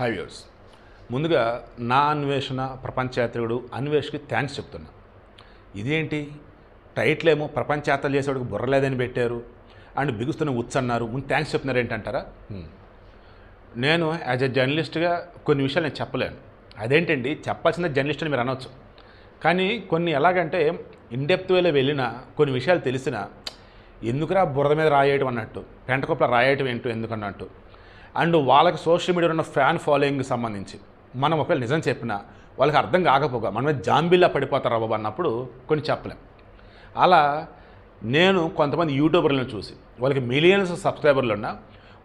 High viewers ముందుగా నా అన్వేషణ ప్రపంచయాత్రికుడు అన్వేష్కి థ్యాంక్స్ చెప్తున్నా. ఇదేంటి? టైటిల్ ఏమో ప్రపంచయాత్ర చేసేవాడికి బుర్రలేదని పెట్టారు. అండ్ బిగుస్తున్న ఉచ్చన్నారు ముందు థ్యాంక్స్ చెప్తున్నారు ఏంటంటారా? Hmm. నేను యాజ్ ఎ జర్నలిస్ట్గా కొన్ని విషయాలు నేను చెప్పలేను. అదేంటండి? చెప్పాల్సిన జర్నలిస్ట్ అని మీరు అనవచ్చు కానీ కొన్ని ఎలాగంటే ఇన్డెప్త్ వేలో వెళ్ళినా కొన్ని విషయాలు తెలిసినా ఎందుకురా బురద మీద రాయటం అన్నట్టు పెంటకొప్పల రాయటం ఏంటో ఎందుకన్నట్టు అండ్ వాళ్ళకి సోషల్ మీడియాలో ఉన్న ఫ్యాన్ ఫాలోయింగ్కి సంబంధించి మనం ఒకవేళ నిజం చెప్పినా వాళ్ళకి అర్థం కాకపోగా మనమే జాంబీలా జాంబిల్లా పడిపోతారు బాబు అన్నప్పుడు కొన్ని చెప్పలేం. అలా నేను కొంతమంది యూట్యూబర్లను చూసి వాళ్ళకి మిలియన్స్ సబ్స్క్రైబర్లు ఉన్నా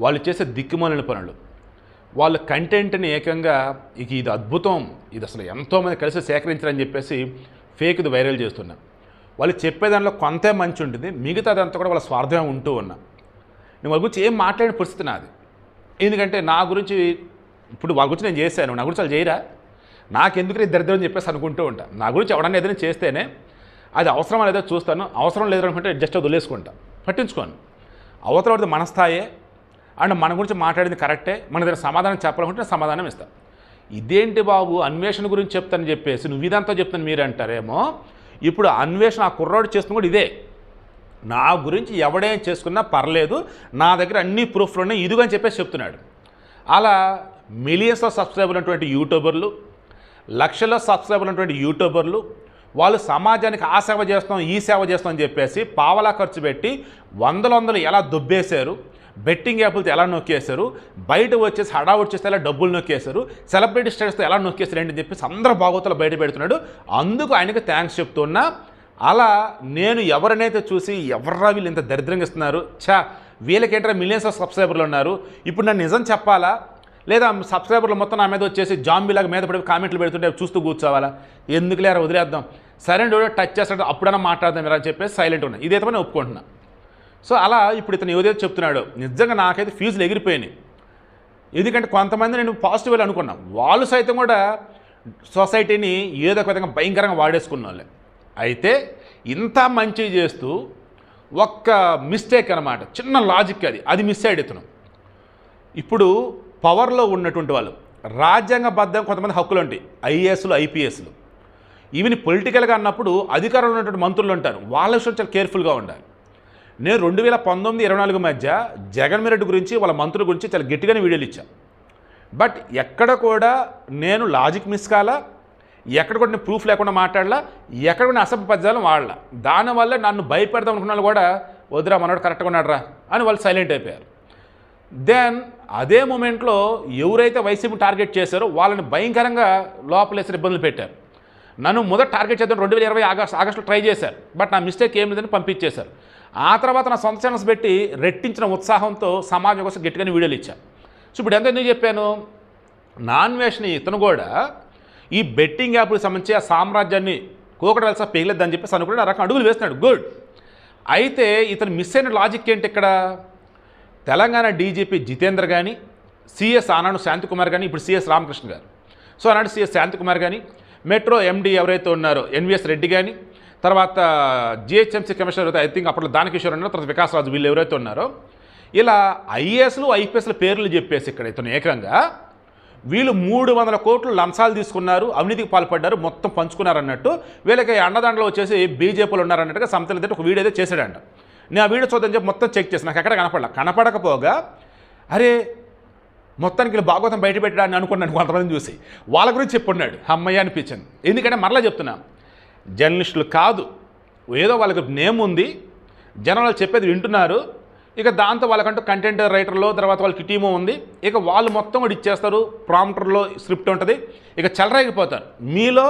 వాళ్ళు చేసే దిక్కుమాలిన పనులు వాళ్ళ కంటెంట్ని ఏకంగా ఇక ఇది అద్భుతం ఇది అసలు ఎంతోమంది కలిసి సేకరించారని చెప్పేసి ఫేక్ ఇది వైరల్ చేస్తున్నా. వాళ్ళు చెప్పేదానిలో కొంతే మంచి ఉంటుంది మిగతాదంతా కూడా వాళ్ళ స్వార్థమే ఉంటూ ఉన్నా. నేను వాళ్ళ గురించి ఏం మాట్లాడిన పరిస్థితి నాది. ఎందుకంటే నా గురించి ఇప్పుడు వాళ్ళ గురించి నేను చేశాను. నా గురించి వాళ్ళు చేయరా? నాకెందుకు ఇది దరిద్రం అని చెప్పేసి అనుకుంటూ ఉంటా. నా గురించి ఎవడన్నా ఏదైనా చేస్తేనే అది అవసరం లేదో చూస్తాను. అవసరం లేదు అనుకుంటే జస్ట్ వదిలేసుకుంటా. పట్టించుకోను. అవతల మన స్థాయే అండ్ మన గురించి మాట్లాడింది కరెక్టే. మన దగ్గర సమాధానం చెప్పాలనుకుంటే సమాధానం ఇస్తాను ఇదేంటి బాబు? అన్వేషణ గురించి చెప్తానని చెప్పేసి నువ్వు ఇదంతా చెప్తాను మీరు అంటారేమో ఇప్పుడు అన్వేషణ ఆ కుర్రాడు చేస్తున్న కూడా ఇదే. నా గురించి ఎవడేం చేసుకున్నా పర్లేదు నా దగ్గర అన్ని ప్రూఫ్లు ఉన్నాయి ఇదిగో అని చెప్పేసి చెప్తున్నాడు. అలా మిలియన్స్లో సబ్స్క్రైబర్ ఉన్నటువంటి యూట్యూబర్లు లక్షల్లో సబ్స్క్రైబర్ ఉన్నటువంటి యూట్యూబర్లు వాళ్ళు సమాజానికి ఆ సేవ చేస్తాం ఈ సేవ చేస్తాం అని చెప్పేసి పావలా ఖర్చు పెట్టి వందల వందలు ఎలా దుబ్బేశారు బెట్టింగ్ యాప్లతో ఎలా నొక్కేశారు బయట వచ్చేసి హడావుడి చేస్తే ఎలా డబ్బులు నొక్కేశారు సెలబ్రిటీ స్టేటస్తో ఎలా నొక్కేశారు ఏంటి అని చెప్పేసి అందరూ భాగవతలు బయట పెడుతున్నాడు. అందుకు ఆయనకు థ్యాంక్స్ చెప్తున్నా అలా నేను ఎవరినైతే చూసి ఎవర్రా వీళ్ళు ఇంత దరిద్రంగా ఇస్తున్నారు? ఛా వీళ్ళకేంటారా మిలియన్స్ ఆఫ్ సబ్స్క్రైబర్లు ఉన్నారు? ఇప్పుడు నన్ను నిజం చెప్పాలా? లేదా సబ్స్క్రైబర్లు మొత్తం నా మీద వచ్చేసి జాంబీలాగా మీద పడి కామెంట్లు పెడుతుంటే చూస్తూ కూర్చోవాలా? ఎందుకు లేరా వదిలేద్దాం. సరే డోడో టచ్ చేస్తాడు అప్పుడైనా మాట్లాడదాం మీరు అని చెప్పేసి సైలెంట్ ఉన్నా. ఇదైతే నేను ఒప్పుకుంటున్నా. సో అలా ఇప్పుడు ఇతను ఏదైతే చెప్తున్నాడో. నిజంగా నాకైతే ఫ్యూజులు ఎగిరిపోయినాయి. ఎందుకంటే కొంతమంది నేను పాజిటివ్ అనుకున్నా. వాళ్ళు సైతం కూడా సొసైటీని ఏదో ఒక విధంగా భయంకరంగా వాడేసుకున్న వాళ్ళే. అయితే ఇంత మంచి చేస్తూ ఒక్క మిస్టేక్ అనమాట చిన్న లాజిక్ అది. అది మిస్ అయ్యాడు ఇతను ఇప్పుడు పవర్లో ఉన్నటువంటి వాళ్ళు రాజ్యాంగబద్ధం కొంతమంది హక్కులు ఉంటాయి. ఐఏఎస్లు ఐపీఎస్లు. ఈవెన్ పొలిటికల్గా అన్నప్పుడు అధికారంలో ఉన్నటువంటి మంత్రులు ఉంటారు. వాళ్ళ విషయం చాలా కేర్ఫుల్గా ఉండాలి. నేను రెండు వేల పంతొమ్మిది ఇరవై నాలుగు మధ్య జగన్మోహన్ రెడ్డి గురించి వాళ్ళ మంత్రుల గురించి చాలా గట్టిగానే వీడియోలు ఇచ్చాను బట్ ఎక్కడ కూడా నేను లాజిక్ మిస్ కాలా ఎక్కడ కూడా నేను ప్రూఫ్ లేకుండా మాట్లాడలా ఎక్కడ కూడా అసభ్య పద్యాలను వాడలా. దానివల్ల నన్ను భయపెడదాం అనుకున్న వాళ్ళు కూడా వదిరా మనోడు కరెక్ట్గా ఉన్నాడరా అని వాళ్ళు సైలెంట్ అయిపోయారు. దెన్ అదే మూమెంట్లో ఎవరైతే వైసీపీ టార్గెట్ చేశారో వాళ్ళని భయంకరంగా లోపలేసిన ఇబ్బందులు పెట్టారు. నన్ను మొదట టార్గెట్ చేద్దాం రెండు వేల ఇరవై ఆగస్ట్ ఆగస్టులో ట్రై చేశారు. బట్ నా మిస్టేక్ ఏం లేదని పంపించేశారు. ఆ తర్వాత నా సొంత ఛానల్స్ పెట్టి రెట్టించిన ఉత్సాహంతో సమాజం కోసం గట్టిగానే వీడియోలు ఇచ్చాను సో ఇప్పుడు ఎంత ఎందుకు చెప్పాను నాన్ వేషన్ ఇతను కూడా ఈ బెట్టింగ్ యాప్లకు సంబంధించి ఆ సామ్రాజ్యాన్ని కోకడలసా పేగలేదని చెప్పేసి అనుకుంటే ఆ రకం అడుగులు వేస్తున్నాడు. గుడ్. అయితే ఇతను మిస్ అయిన లాజిక్ ఏంటి ఇక్కడ? తెలంగాణ డీజీపీ జితేంద్ర కానీ సిఎస్ ఆనాడు శాంతికుమార్ కానీ ఇప్పుడు సిఎస్ రామకృష్ణ గారు. సో ఆనాడు సిఎస్ శాంతికుమార్ కానీ మెట్రో ఎండీ ఎవరైతే ఉన్నారో ఎన్విఎస్ రెడ్డి కానీ తర్వాత జిహెచ్ఎంసీ కమిషనర్ అయితే ఐ థింక్ అప్పట్లో దానకిషోర్ ఉన్నారు తర్వాత వికాసరాజు వీళ్ళు ఎవరైతే ఉన్నారో ఇలా ఐఏఎస్లు ఐపీఎస్ల పేర్లు చెప్పేసి ఇక్కడ ఇతను ఏకంగా వీళ్ళు మూడు వందల కోట్లు లంచాలు తీసుకున్నారు అవినీతికి పాల్పడ్డారు మొత్తం పంచుకున్నారన్నట్టు. వీళ్ళకి అండదండలో వచ్చేసి బీజేపీలు ఉన్నారన్నట్టుగా సంస్థలు అయితే ఒక వీడియో అయితే చేశాడంట. నేను ఆ వీడియో చూద్దని చెప్పి మొత్తం చెక్ చేసి నాకు ఎక్కడ కనపడలే. కనపడకపోగా అరే మొత్తానికి వీళ్ళు భాగవతం బయట పెట్టడాన్ని అనుకున్నాను కొంతమంది చూసి. వాళ్ళ గురించి చెప్పున్నాడు. అమ్మయ్య అనిపించింది. ఎందుకంటే మరలా చెప్తున్నా జర్నలిస్టులు కాదు ఏదో వాళ్ళకి నేమ్ ఉంది జనాలు చెప్పేది వింటున్నారు ఇక దాంతో వాళ్ళకంటూ కంటెంట్ రైటర్లో తర్వాత వాళ్ళకి టీము ఉంది. ఇక వాళ్ళు మొత్తం కూడా ఇచ్చేస్తారు ప్రాంప్టర్లో స్క్రిప్ట్ ఉంటుంది. ఇక చెలరేగిపోతారు. మీలో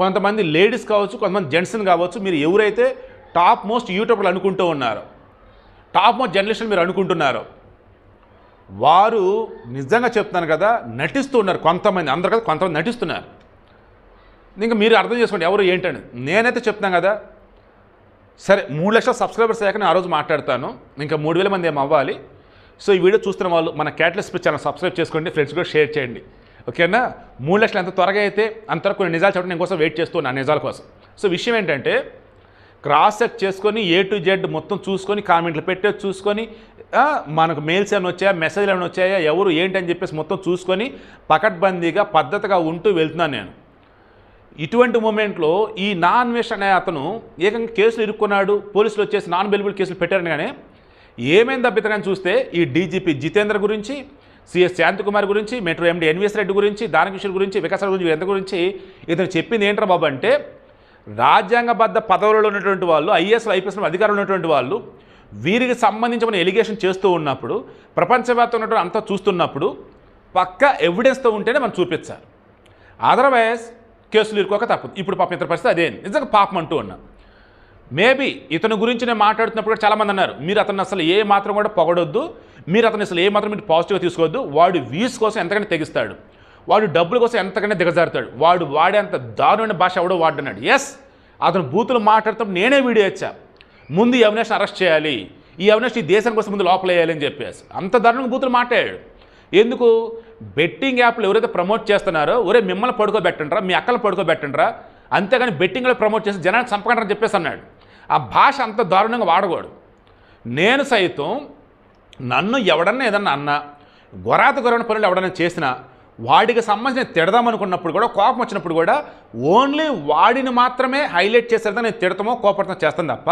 కొంతమంది లేడీస్ కావచ్చు కొంతమంది జెంట్స్ని కావచ్చు మీరు ఎవరైతే టాప్ మోస్ట్ యూట్యూబర్లు అనుకుంటూ ఉన్నారో టాప్ మోస్ట్ జర్నలిస్టులు మీరు అనుకుంటున్నారో వారు నిజంగా చెప్తున్నాను కదా నటిస్తూ ఉన్నారు కొంతమంది. అందరు కదా కొంతమంది నటిస్తున్నారు. ఇంకా మీరు అర్థం చేసుకోండి ఎవరు ఏంటని. నేనైతే చెప్తున్నాను కదా సరే మూడు లక్షల సబ్స్క్రైబర్స్ అయ్యాక నేను ఆ రోజు మాట్లాడతాను. ఇంకా మూడు వేల మంది ఏం అవ్వాలి. సో ఈ వీడియో చూస్తున్న వాళ్ళు మన క్యాటలిస్ట్ ఛానల్ సబ్స్క్రైబ్ చేసుకోండి ఫ్రెండ్స్ కూడా షేర్ చేయండి. ఓకేనా? మూడు లక్షలు ఎంత త్వరగా అయితే అంత కొన్ని నిజాలు చెప్పడం నేను కోసం వెయిట్ చేస్తున్నాను నిజాల కోసం. సో విషయం ఏంటంటే క్రాస్ చెక్ చేసుకొని ఏ టు జెడ్ మొత్తం చూసుకొని కామెంట్లు పెట్టే చూసుకొని మనకు మెయిల్స్ ఏమైనా వచ్చాయా మెసేజ్లు ఏమైనా వచ్చాయా ఎవరు ఏంటి అని చెప్పేసి మొత్తం చూసుకొని పకడ్బందీగా పద్ధతిగా ఉంటూ వెళ్తున్నాను నేను. ఇటువంటి మూమెంట్లో ఈ నాన్ వేష్ అనే అతను ఏకంగా కేసులు ఇరుక్కున్నాడు పోలీసులు వచ్చేసి నాన్ బెలిబుల్ కేసులు పెట్టారని కానీ ఏమేం దబ్బితనని చూస్తే ఈ డీజీపీ జితేంద్ర గురించి సిఎస్ శాంతికుమార్ గురించి మెట్రో ఎండి ఎన్విఎస్ రెడ్డి గురించి దానకిషోర్ గురించి వికాసాల గురించి ఎంత గురించి ఇతను చెప్పింది ఏంట్రా బాబు అంటే రాజ్యాంగబద్ధ పదవులలో ఉన్నటువంటి వాళ్ళు ఐఏఎస్ ఐపీఎస్లు అధికారులు ఉన్నటువంటి వాళ్ళు వీరికి సంబంధించిన ఎలిగేషన్ చేస్తూ ఉన్నప్పుడు ప్రపంచవ్యాప్తంగా ఉన్నటువంటి అంతా చూస్తున్నప్పుడు పక్క ఎవిడెన్స్తో ఉంటేనే మనం చూపించాలి. అదర్వైజ్ కేసులు ఇరుకోక తప్పదు ఇప్పుడు పాపం ఇతర పరిస్థితి అదే. నిజంగా పాపం అంటూ ఉన్నా. మేబీ ఇతని గురించి నేను మాట్లాడుతున్నప్పుడు కూడా చాలామంది అన్నారు మీరు అతను అసలు ఏ మాత్రం కూడా పొగడొద్దు. మీరు అతను అసలు ఏ మాత్రం మీరు పాజిటివ్గా తీసుకోవద్దు. వాడు వీస్ కోసం ఎంతకంటే తెగిస్తాడు. వాడు డబ్బుల కోసం ఎంతకంటే దిగజారుతాడు. వాడు వాడేంత దారుణమైన భాష ఎవడో వాడన్నాడు. ఎస్ అతను బూతులు మాట్లాడుతూ నేనే వీడియో ఇచ్చా. ముందు ఈ అవినాష్ని అరెస్ట్ చేయాలి. ఈ అవినాష్ ఈ దేశం కోసం ముందు లోపల వేయాలి అని చెప్పేసి. అంత దారుణంగా బూతులు మాట్లాడాడు. ఎందుకు? బెట్టింగ్ యాప్లు ఎవరైతే ప్రమోట్ చేస్తున్నారో ఒరే మిమ్మల్ని పడుకోబెట్టండ్రా మీ అక్కలు పడుకోబెట్టండ్రా అంతేగాని బెట్టింగ్లో ప్రమోట్ చేసి జనాన్ని చంపకండి చెప్పేసి అన్నాడు. ఆ భాష అంత దారుణంగా వాడకూడదు. నేను సైతం నన్ను ఎవడన్నా ఏదన్నా అన్నా గొరాత గొరవని పనులు ఎవడన్నా చేసినా వాడికి సంబంధించిన తిడదామనుకున్నప్పుడు కూడా కోపం వచ్చినప్పుడు కూడా ఓన్లీ వాడిని మాత్రమే హైలైట్ చేసేదా నేను తిడతామో కోపడతాం చేస్తాను తప్ప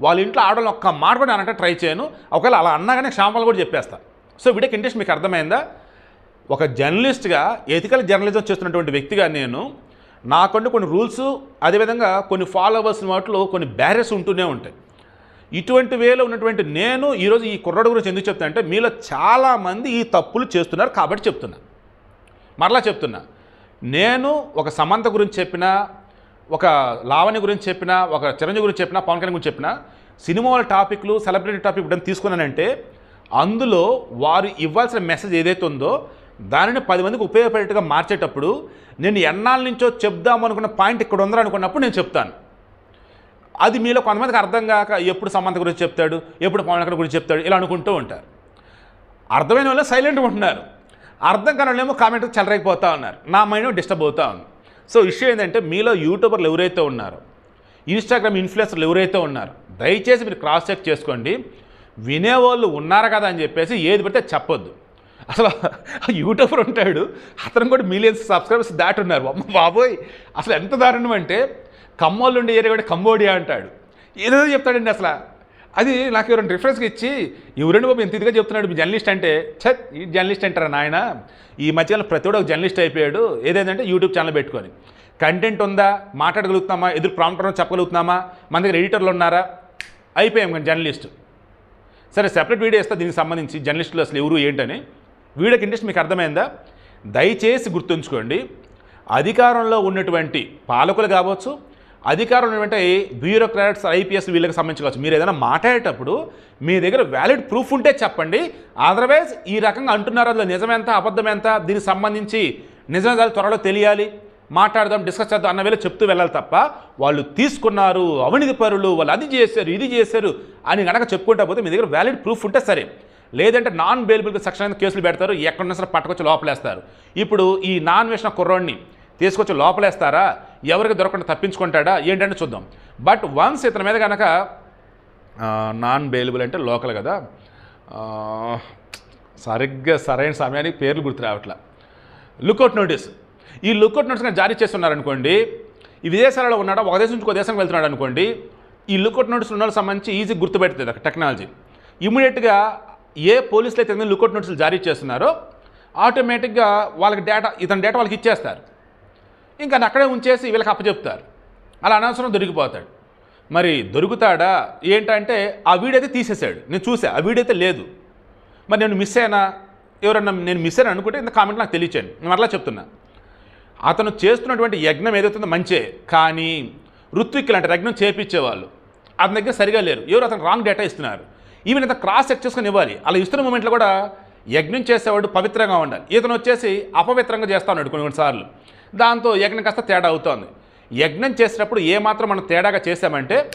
వాళ్ళ ఇంట్లో ఆడవాళ్ళు ఒక్క మాట కూడా అనంటే ట్రై చేయను. ఒకవేళ అలా అన్నాగానే క్షామాలు కూడా చెప్పేస్తా. సో వీడియో ఇంట్రెస్ట్ మీకు అర్థమైందా? ఒక జర్నలిస్ట్గా ఎథికల్ జర్నలిజం చేస్తున్నటువంటి వ్యక్తిగా నేను నాకంటూ కొన్ని రూల్స్ అదేవిధంగా కొన్ని ఫాలోవర్స్ వాటిలో కొన్ని బ్యారెస్ ఉంటూనే ఉంటాయి. ఇటువంటి వేలో ఉన్నటువంటి నేను ఈరోజు ఈ కుర్రాడు గురించి ఎందుకు చెప్తాను అంటే మీలో చాలామంది ఈ తప్పులు చేస్తున్నారు కాబట్టి చెప్తున్నా. మరలా చెప్తున్నా. నేను ఒక సమంత గురించి చెప్పినా ఒక లావణ్య గురించి చెప్పినా ఒక చిరంజీవి గురించి చెప్పినా పవన్ కళ్యాణ్ గురించి చెప్పినా సినిమాల టాపిక్లు సెలబ్రిటీ టాపిక్ ఇప్పుడు తీసుకున్నానంటే అందులో వారు ఇవ్వాల్సిన మెసేజ్ ఏదైతే ఉందో దానిని పది మందికి ఉపయోగపడేట్టుగా మార్చేటప్పుడు నేను ఎన్నాళ్ళ నుంచో చెప్దాం అనుకున్న పాయింట్ ఇక్కడ ఉందని అనుకున్నప్పుడు నేను చెప్తాను. అది మీలో కొంతమందికి అర్థం కాక ఎప్పుడు సమంత గురించి చెప్తాడు ఎప్పుడు పవన్ కళ్యాణ్ గురించి చెప్తాడు ఇలా అనుకుంటూ ఉంటారు. అర్థమైన వాళ్ళు సైలెంట్గా ఉంటున్నారు. అర్థం కాని వాళ్ళేమో కామెంట్ చెలరైపోతూ ఉన్నారు. నా మైండ్ డిస్టర్బ్ అవుతా ఉంది. సో ఇష్యూ ఏంటంటే మీలో యూట్యూబర్లు ఎవరైతే ఉన్నారో ఇన్స్టాగ్రామ్ ఇన్ఫ్లుయెన్సర్లు ఎవరైతే ఉన్నారో దయచేసి మీరు క్రాస్ చెక్ చేసుకోండి. వినేవాళ్ళు ఉన్నారు కదా అని చెప్పేసి ఏది పడితే చెప్పొద్దు. అసలు యూట్యూబర్ ఉంటాడు అతను కూడా మిలియన్స్ సబ్స్క్రైబర్స్ దాటున్నారు. అమ్మ బాబోయ్! అసలు ఎంత దారుణం అంటే కమ్మోళ్ళు ఉండే ఏరియా కూడా కంబోడియా అంటాడు. ఏదేదో చెప్తాడండి అసలు. అది నాకు ఎవరైనా రిఫరెన్స్గా ఇచ్చి ఎవరండి బాబు ఎంత ఇదిగా చెప్తున్నాడు మీ జర్నలిస్ట్ అంటే. ఛత్ ఈ జర్నలిస్ట్ అంటారా నాయన? ఈ మధ్యకాలం ప్రతి ఒక్క ఒక జర్నలిస్ట్ అయిపోయాడు. ఏదేంటంటే యూట్యూబ్ ఛానల్ పెట్టుకొని. కంటెంట్ ఉందా? మాట్లాడగలుగుతామా ఎదురు ప్రాంప్టర్ చెప్పగలుగుతున్నామా? మన దగ్గర ఎడిటర్లు ఉన్నారా? అయిపోయాం కానీ జర్నలిస్ట్ సరే సెపరేట్ వీడియో ఇస్తా దీనికి సంబంధించి జర్నలిస్టులు అసలు ఎవరు ఏంటని. వీడియోకి ఇంట్రెస్ట్ మీకు అర్థమైందా? దయచేసి గుర్తుంచుకోండి అధికారంలో ఉన్నటువంటి పాలకులు కావచ్చు అధికారం ఉన్నటువంటి బ్యూరోక్రాట్స్ ఐపీఎస్ వీళ్ళకి సంబంధించి కావచ్చు మీరు ఏదైనా మాట్లాడేటప్పుడు మీ దగ్గర వ్యాలిడ్ ప్రూఫ్ ఉంటే చెప్పండి. అదర్వైజ్ ఈ రకంగా అంటున్నారు అందులో నిజమెంత అబద్ధం ఎంత దీనికి సంబంధించి నిజాలు త్వరలో తెలియాలి? మాట్లాడదాం డిస్కస్ చేద్దాం అన్న వేళ చెప్తూ వెళ్ళాలి తప్ప వాళ్ళు తీసుకున్నారు అవినీతి పరులు వాళ్ళు అది చేశారు ఇది చేశారు అని కనుక చెప్పుకుంటా పోతే మీ దగ్గర వ్యాలిడ్ ప్రూఫ్ ఉంటే సరే. లేదంటే నాన్ బెయిలబుల్ సెక్షన్ కేసులు పెడతారు ఎక్కడన్నా సరే పట్టుకొచ్చి లోపలేస్తారు. ఇప్పుడు ఈ నాన్ వేసిన కుర్రోడిని తీసుకొచ్చి లోపలేస్తారా? ఎవరికి దొరకకుండా తప్పించుకుంటాడా? ఏంటంటే చూద్దాం. బట్ వన్స్ ఇతని మీద కనుక నాన్ బెయిలబుల్ అంటే లోకల్ కదా సరిగ్గా సరైన సమయానికి పేర్లు గుర్తు రావట్లా. లుకౌట్ నోటీస్ ఈ లుకౌట్ నోటీస్ కనుక జారీ చేస్తున్నారనుకోండి ఈ విదేశాలలో ఉన్నాడా ఒక దేశం నుంచి ఒక దేశం వెళ్తున్నాడు అనుకోండి ఈ లుకౌట్ నోటీస్ ఉన్న సంబంధించి ఈజీ గుర్తుపెడుతుంది అక్కడ టెక్నాలజీ. ఇమీడియట్గా ఏ పోలీసులు అయితే లుకౌట్ నోటీసులు జారీ చేస్తున్నారో ఆటోమేటిక్గా వాళ్ళకి డేటా ఇతని డేటా వాళ్ళకి ఇచ్చేస్తారు. ఇంకా అక్కడే ఉంచేసి వీళ్ళకి అప్పచెప్తారు. అలా అనవసరం దొరికిపోతాడు. మరి దొరుకుతాడా ఏంటంటే ఆ వీడియో అయితే తీసేశాడు. నేను చూసా ఆ వీడియో అయితే లేదు. మరి నేను మిస్ అయినా ఎవరన్నా నేను మిస్ అయినా అనుకుంటే ఇంత కామెంట్ నాకు తెలియచాను నేను అట్లా చెప్తున్నా. అతను చేస్తున్నటువంటి యజ్ఞం ఏదైతుందో మంచే కానీ ఋత్విక్కులు లాంటి యజ్ఞం చేపించేవాళ్ళు అతని దగ్గర సరిగా లేరు. ఎవరు? అతను రాంగ్ డేటా ఇస్తున్నారు. ఈవెన్ ఇంత క్రాస్ చెక్ చేసుకుని ఇవ్వాలి. అలా ఇస్తున్న మూమెంట్లో కూడా యజ్ఞం చేసేవాడు పవిత్రంగా ఉండాలి. ఇతను వచ్చేసి అపవిత్రంగా చేస్తా ఉన్నాడు కొన్ని కొన్నిసార్లు దాంతో యజ్ఞం కాస్త తేడా అవుతోంది. యజ్ఞం చేసేటప్పుడు ఏమాత్రం మనం తేడాగా చేసామంటే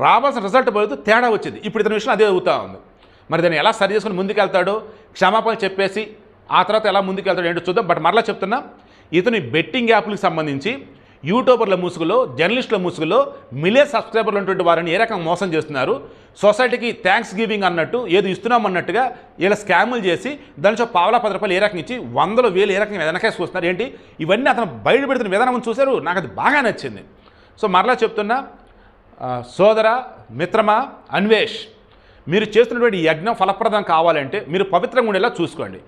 రావాల్సిన రిజల్ట్ పోతూ తేడా వచ్చింది. ఇప్పుడు ఇతని విషయం అదే అవుతా ఉంది. మరి దాన్ని ఎలా సరి చేసుకుని ముందుకెళ్తాడో క్షమాపణ చెప్పేసి ఆ తర్వాత ఎలా ముందుకెళ్తాడో ఏంటో చూద్దాం. బట్ మరలా చెప్తున్నా ఇతని బెట్టింగ్ యాప్లకు సంబంధించి యూట్యూబర్ల ముసుగులో జర్నలిస్టుల ముసుగులో మిలియన్ సబ్స్క్రైబర్లు ఉన్నటువంటి వారిని ఏ రకంగా మోసం చేస్తున్నారు? సొసైటీకి థ్యాంక్స్ గివింగ్ అన్నట్టు ఏదో ఇస్తున్నాం అన్నట్టుగా ఇలా స్కాములు చేసి దానిలో పావలా పది రూపాయలు ఏ రకంగా ఇచ్చి వందల వేలు ఏ రకంగా వెనకేసుకొస్తున్నారు ఏంటి? ఇవన్నీ అతను బయట పెడుతున్న విధానం చూశారు. నాకు అది బాగా నచ్చింది. సో మరలా చెప్తున్నా సోదర మిత్రమా అన్వేష్ మీరు చేస్తున్నటువంటి యజ్ఞం ఫలప్రదం కావాలంటే మీరు పవిత్రంగా ఉండేలా చూసుకోండి.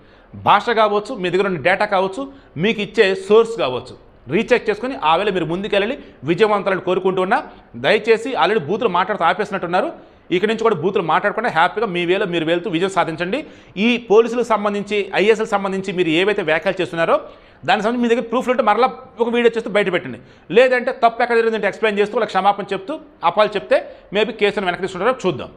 భాష కావచ్చు మీ దగ్గర ఉన్న డేటా కావచ్చు మీకు ఇచ్చే సోర్స్ కావచ్చు. రీచెక్ చేసుకుని ఆ వేళ మీరు ముందుకెళ్ళి విజయవంతాలను కోరుకుంటూ ఉన్నా దయచేసి ఆల్రెడీ బూతులు మాట్లాడుతూ ఆపేసినట్టున్నారు. ఇక్కడి నుంచి కూడా బూతులు మాట్లాడకుండా హ్యాపీగా మీ వేలో మీరు వెళ్తూ విజయం సాధించండి. ఈ పోలీసులకు సంబంధించి ఐఎస్ఎల్ సంబంధించి మీరు ఏవైతే వ్యాఖ్యలు చేస్తున్నారో దానికి సంబంధించి మీ దగ్గర ప్రూఫ్ ఉంటే మరలా ఒక వీడియో చేస్తూ బయట పెట్టండి. లేదంటే తప్పు ఎక్కడ జరిగిందంటే ఎక్స్ప్లెయిన్ చేస్తూ వాళ్ళకి క్షమాపణ చెప్తూ అపాలు చెప్తే మేబీ కేసును వెనక్కి తీసుకుంటారో చూద్దాం.